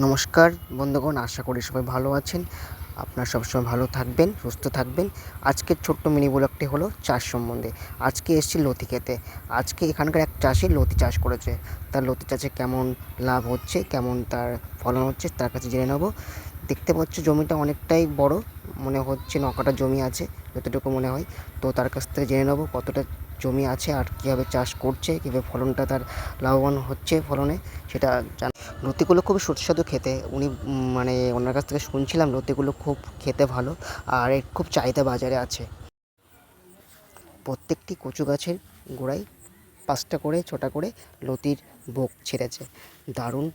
নমস্কার, বন্ধুগণ, আশা করি সবাই ভালো আছেন। আপনারা সবসময় ভালো থাকবেন, সুস্থ থাকবেন। আজকের ছোট্ট মিনি ব্লগটি হলো চাষ সম্বন্ধে। আজকে এসেছি লতি খেতে। আজকে এখানকার এক চাষি লতি চাষ করেছে। তার লতি চাষে কেমন লাভ হচ্ছে, কেমন তার ফলন হচ্ছে, তার কাছে জেনে নেব। দেখতে পাচ্ছ জমিটা অনেকটাই বড়, মনে হচ্ছে নকাটা জমি আছে, যতটুকু মনে হয়। তো তার কাছ থেকে জেনে নেব কতটা জমি আছে আর কীভাবে চাষ করছে, কীভাবে ফলনটা তার লাভবান হচ্ছে ফলনে, সেটা জান লতিগুলো খুব সুস্বাদু খেতে। উনি মানে ওনার কাছ থেকে শুনছিলাম লতিগুলো খুব খেতে ভালো আর এর খুব চাহিদা বাজারে আছে। প্রত্যেকটি কচু গাছের গোড়ায় পাঁচটা করে, ছটা করে লতির বোক ছেড়েছে। দারুণ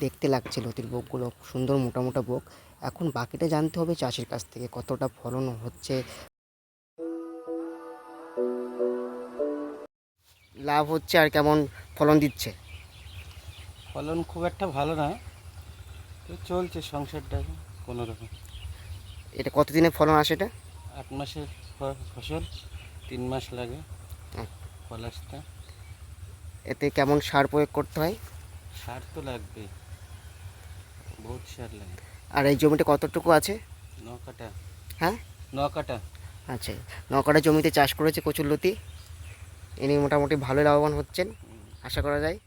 দেখতে লাগছে লতির বোকগুলো, সুন্দর মোটা মোটা বোক। এখন বাকিটা জানতে হবে চাষির কাছ থেকে, কতটা ফলন হচ্ছে। লাভ হচ্ছে আর কেমন ফলন দিচ্ছে? ফলন খুব একটা ভালো না। তো চলছে সংসারটা কোনো রকম। এটা কতদিনে ফলন আসে এটা? আট মাসের ফসল তিন মাস লাগে। ফল আসতে। এতে কেমন সার প্রয়োগ করতে হয়? সার তো লাগবে বহুত সার লাগে। আর এই জমিটা কতটুকু আছে? ন কাটা হ্যাঁ? ন কাটা আচ্ছা নকটা জমিতে চাষ করেছে কচুরলতি। ইনি মোটামুটি ভালো লাভবান হচ্ছেন আশা করা যায়।